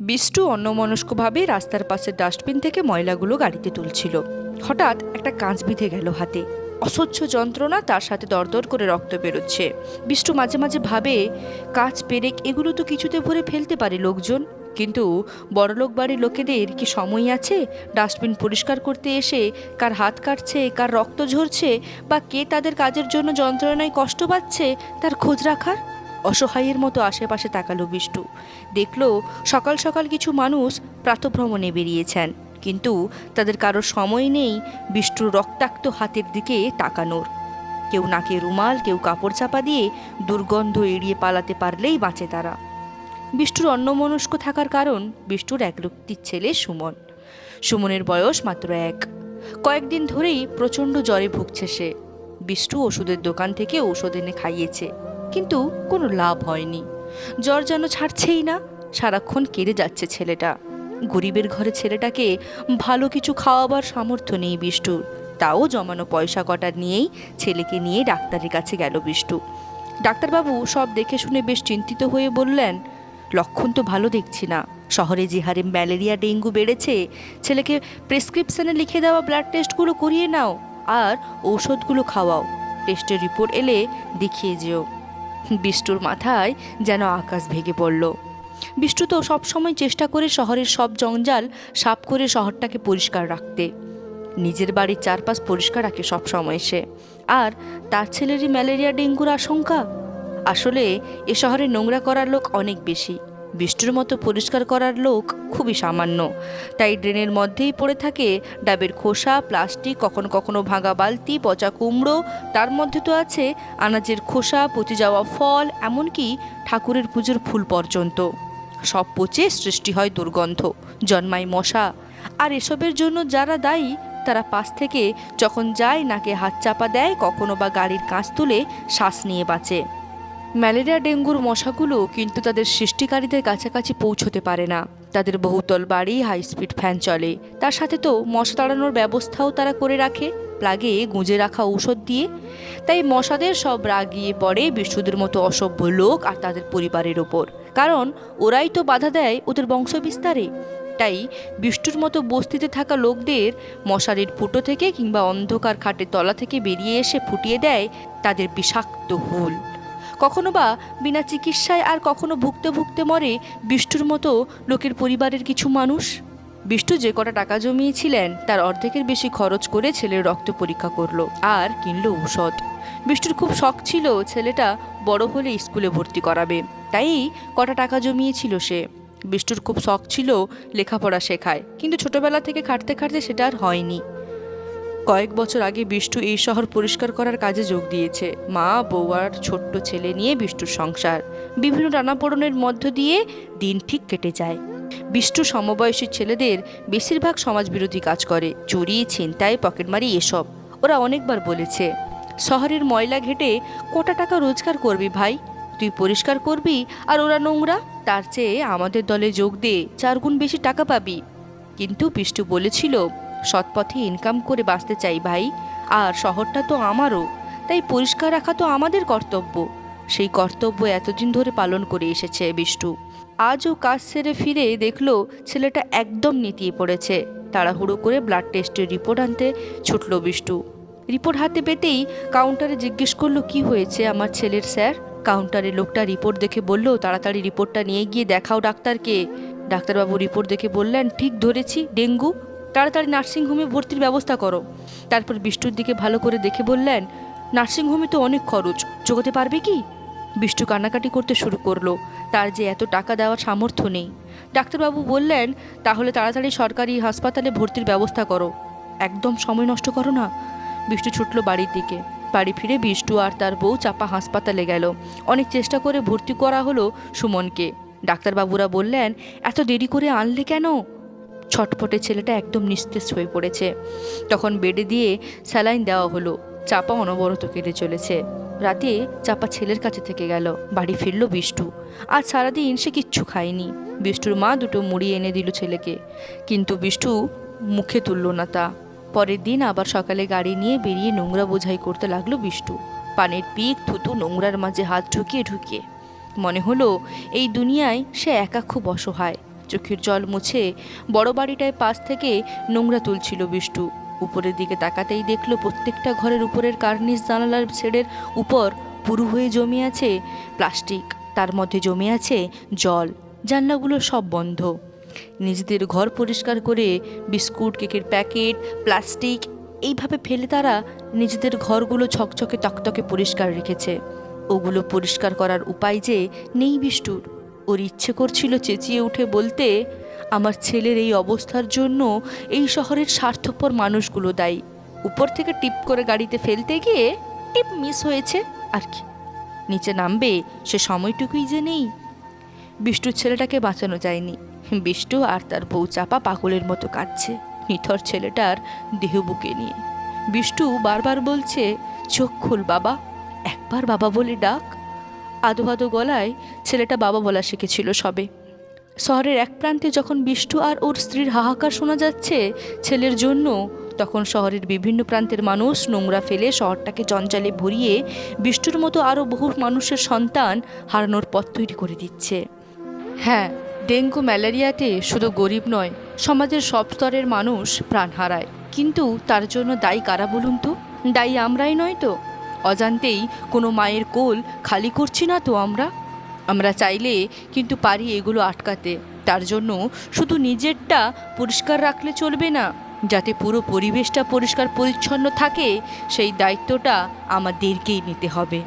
বিষ্টু অন্যমনস্কভাবে রাস্তার পাশের ডাস্টবিন থেকে ময়লাগুলো গাড়িতে তুলছিল। হঠাৎ একটা কাঁচ বিঁধে গেল হাতে। অসহ্য যন্ত্রণা তার সাথে দরদর করে রক্ত বেরোচ্ছে। বিষ্টু মাঝে মাঝে ভাবে, কাঁচ, পেরেক এগুলো তো কিছুতে ভরে ফেলতে পারে লোকজন। কিন্তু বড়লোক বাড়ির লোকেদের কি সময় আছে? ডাস্টবিন পরিষ্কার করতে এসে কার হাত কাটছে, কার রক্ত ঝরছে, বা কে তাদের কাজের জন্য যন্ত্রণায় কষ্ট পাচ্ছে, তার খোঁজ রাখার? অসহায়ের মতো আশেপাশে তাকালো বিষ্টু। দেখল, সকাল সকাল কিছু মানুষ প্রাতভ্রমণে বেরিয়েছেন। কিন্তু তাদের কারও সময় নেই বিষ্টুর রক্তাক্ত হাতের দিকে তাকানোর। কেউ নাকে রুমাল, কেউ কাপড় চাপা দিয়ে দুর্গন্ধ এড়িয়ে পালাতে পারলেই বাঁচে তারা। বিষ্টুর অন্যমনস্ক থাকার কারণ বিষ্টুর এক লোকটির ছেলে সুমন। সুমনের বয়স মাত্র এক। কয়েকদিন ধরেই প্রচণ্ড জ্বরে ভুগছে সে। বিষ্টু ওষুধের দোকান থেকে ঔষধ এনে খাইয়েছে। কিন্তু কোনো লাভ হয়নি। জ্বর যেন ছাড়ছেই না, সারাক্ষণ কেড়ে যাচ্ছে ছেলেটা। গরিবের ঘরে ছেলেটাকে ভালো কিছু খাওয়াবার সামর্থ্য নেই বিষ্টুর তাও জমানো পয়সা কটা নিয়েই ছেলেকে নিয়ে ডাক্তারের কাছে গেল বিষ্টু। ডাক্তারবাবু সব দেখে শুনে বেশ চিন্তিত হয়ে বললেন, লক্ষণ তো ভালো দেখছি না। শহরে যে হারে ম্যালেরিয়া, ডেঙ্গু বেড়েছে, ছেলেকে প্রেসক্রিপশনে লিখে দেওয়া ব্লাড টেস্টগুলো করিয়ে নাও, আর ঔষধগুলো খাওয়াও। টেস্টের রিপোর্ট এলে দেখিয়ে যেও। বিষ্টুর মাথায় যেন আকাশ ভেঙে পড়ল। বিষ্টু তো সবসময় চেষ্টা করে শহরের সব জঞ্জাল সাফ করে শহরটাকে পরিষ্কার রাখতে। নিজের বাড়ির চারপাশ পরিষ্কার রাখে সবসময় সে। আর তার ছেলেরই ম্যালেরিয়া, ডেঙ্গুর আশঙ্কা? আসলে এ শহরে নোংরা করার লোক অনেক বেশি। বিষ্টুর মতো পরিষ্কার করার লোক খুবই সামান্য। তাই ড্রেনের মধ্যেই পড়ে থাকে ডাবের খোসা, প্লাস্টিক, কখনো কখনো ভাঙা বালতি, পচা কুমড়ো। তার মধ্যে তো আছে আনাজের খোসা, পচে যাওয়া ফল, এমনকি ঠাকুরের পুজোর ফুল পর্যন্ত। সব পচে সৃষ্টি হয় দুর্গন্ধ, জন্মায় মশা। আর এসবের জন্য যারা দায়ী, তারা পাশ থেকে যখন যায় নাকে হাত চাপা দেয়, কখনো বা গাড়ির কাঁচ তুলে শ্বাস নিয়ে বাঁচে। ম্যালেরিয়া, ডেঙ্গুর মশাগুলো কিন্তু তাদের সৃষ্টিকারীদের কাছাকাছি পৌঁছতে পারে না। তাদের বহুতল বাড়ি হাই স্পিড ফ্যান চলে। তার সাথে তো মশা তাড়ানোর ব্যবস্থাও তারা করে রাখে, প্লাগে গুঁজে রাখা ঔষধ দিয়ে। তাই মশাদের সব রাগিয়ে পড়ে বিষ্ণুদের মতো অসভ্য লোক আর তাদের পরিবারের ওপর। কারণ ওরাই তো বাধা দেয় ওদের বংশ বিস্তারে তাই বিষ্টুর মতো বস্তিতে থাকা লোকদের মশারির ফুটো থেকে কিংবা অন্ধকার খাটের তলা থেকে বেরিয়ে এসে ফুটিয়ে দেয় তাদের বিষাক্ত হুল। কখনো বা বিনা চিকিৎসায় আর কখনো ভুগতে ভুগতে মরে বিষ্টুর মতো লোকের পরিবারের কিছু মানুষ? বিষ্টু যে কটা টাকা জমিয়েছিলেন, তার অর্ধেকের বেশি খরচ করে ছেলের রক্ত পরীক্ষা করল আর কিনলো ঔষধ। বিষ্টুর খুব শখ ছিল ছেলেটা বড় হলে স্কুলে ভর্তি করাবে, তাই কটা টাকা জমিয়েছিল সে। বিষ্টুর খুব শখ ছিল লেখাপড়া শেখায়, কিন্তু ছোটবেলা থেকে খাটতে খাটতে সেটা আর হয়নি। কয়েক বছর আগে বিষ্টু এই শহর পরিষ্কার করার কাজে যোগ দিয়েছে। মা, বউ আর ছোট্ট ছেলে নিয়ে বিষ্টুর সংসার। বিভিন্ন টানাপোড়নের মধ্য দিয়ে দিন ঠিক কেটে যায়। বিষ্টু সমবয়সী ছেলেদের বেশিরভাগ সমাজবিরোধী কাজ করে। চুরি, ছিনতাই, পকেটমারি এসব। ওরা অনেকবার বলেছে, শহরের ময়লা ঘেটে কটা টাকা রোজগার করবি ভাই? তুই পরিষ্কার করবি আর ওরা নোংরা? তার চেয়ে আমাদের দলে যোগ দে চারগুণ বেশি টাকা পাবি। কিন্তু বিষ্টু বলেছিল সৎপথে ইনকাম করে বাঁচতে চাই ভাই। আর শহরটা তো আমারও, তাই পরিষ্কার রাখা তো আমাদের কর্তব্য। সেই কর্তব্য এতদিন ধরে পালন করে এসেছে বিষ্টু। আজও কাজ সেরে ফিরে দেখল ছেলেটা একদম নেতিয়ে পড়েছে। তাড়াহুড়ো করে ব্লাড টেস্টের রিপোর্ট আনতে ছুটল বিষ্টু। রিপোর্ট হাতে পেতেই কাউন্টারে জিজ্ঞেস করল, কি হয়েছে আমার ছেলের স্যার? কাউন্টারে লোকটা রিপোর্ট দেখে বলল, তাড়াতাড়ি রিপোর্টটা নিয়ে গিয়ে দেখাও ডাক্তারকে। ডাক্তারবাবু রিপোর্ট দেখে বললেন, ঠিক ধরেছি, ডেঙ্গু। তাড়াতাড়ি নার্সিংহোমে ভর্তির ব্যবস্থা করো। তারপর বিষ্টুর দিকে ভালো করে দেখে বললেন, নার্সিংহোমে তো অনেক খরচ, জোগাতে পারবে কি? বিষ্টু কান্নাকাটি করতে শুরু করল। তার যে এত টাকা দেওয়ার সামর্থ্য নেই। ডাক্তারবাবু বললেন, তাহলে তাড়াতাড়ি সরকারি হাসপাতালে ভর্তির ব্যবস্থা করো। একদম সময় নষ্ট করো না। বিষ্টু ছুটলো বাড়ির দিকে। বাড়ি ফিরে বিষ্টু আর তার বউ চাপা হাসপাতালে গেল। অনেক চেষ্টা করে ভর্তি করা হলো সুমনকে। ডাক্তারবাবুরা বললেন, এত দেরি করে আনলে কেন? ছটফটে ছেলেটা একদম নিস্তেজ হয়ে পড়েছে। তখন বেডে দিয়ে স্যালাইন দেওয়া হলো। চাপা অনবরত কেটে চলেছে। রাতে চাপা ছেলের কাছে থেকে গেল। বাড়ি ফিরল বিষ্টু। আজ সারাদিন সে কিচ্ছু খায়নি। বিষ্টুর মা দুটো মুড়ি এনে দিল ছেলেকে। কিন্তু বিষ্টু মুখে তুলল না তা। পরের দিন আবার সকালে গাড়ি নিয়ে বেরিয়ে নোংরা বোঝাই করতে লাগল বিষ্টু। পানের পিক থুতু, নোংরার মাঝে হাত ঢুকিয়ে ঢুকিয়ে। মনে হলো, এই দুনিয়ায় সে একা খুব অসহায়। চোখের জল মুছে বড় বাড়িটায় পাশ থেকে নোংরা তুলছিল বিষ্টু। উপরের দিকে তাকাতেই দেখল প্রত্যেকটা ঘরের উপরের কার্নিস জানালার শেডের উপর পুরু হয়ে জমে আছে প্লাস্টিক। তার মধ্যে জমে আছে জল। জানলাগুলো সব বন্ধ। নিজেদের ঘর পরিষ্কার করে বিস্কুট, কেকের প্যাকেট, প্লাস্টিক এইভাবে ফেলে তারা নিজেদের ঘরগুলো ছকছকে তকতকে পরিষ্কার রেখেছে। ওগুলো পরিষ্কার করার উপায় যে নেই বিষ্টুর। ওর ইচ্ছে করছিল চেঁচিয়ে উঠে বলতে, আমার ছেলের এই অবস্থার জন্য এই শহরের স্বার্থপর মানুষগুলো দায়ী। উপর থেকে টিপ করে গাড়িতে ফেলতে গিয়ে টিপ মিস হয়েছে আর কি। নিচে নামবে, সে সময়টুকুই যে নেই। বিষ্টুর ছেলেটাকে বাঁচানো যায়নি। বিষ্টু আর তার বউ চাপা পাগলের মতো কাঁদছে, নিথর ছেলেটার দেহ বুকে নিয়ে। বিষ্টু বারবার বলছে, চোখ খুল বাবা, একবার বাবা বলে ডাক। আদো আদো গলায় ছেলেটা বাবা বলা শিখেছিল সবে। শহরের এক প্রান্তে যখন বিষ্টু আর ওর স্ত্রীর হাহাকার শোনা যাচ্ছে ছেলের জন্য, তখন শহরের বিভিন্ন প্রান্তের মানুষ নোংরা ফেলে শহরটাকে জঞ্জালে ভরিয়ে বিষ্টুর মতো আরও বহু মানুষের সন্তান হারানোর পথ তৈরি করে দিচ্ছে। হ্যাঁ ডেঙ্গু, ম্যালেরিয়াতে শুধু গরিব নয়, সমাজের সব স্তরের মানুষ প্রাণ হারায়। কিন্তু তার জন্য দায়ী কারা বলুন তো? দায়ী আমরাই নয় তো? অজান্তেই কোনো মায়ের কোল খালি করছি না তো আমরা? আমরা চাইলে কিন্তু পারি এগুলো আটকাতে। তার জন্য শুধু নিজেরটা পরিষ্কার রাখলে চলবে না, যাতে পুরো পরিবেশটা পরিষ্কার পরিচ্ছন্ন থাকে, সেই দায়িত্বটা আমাদেরকেই নিতে হবে।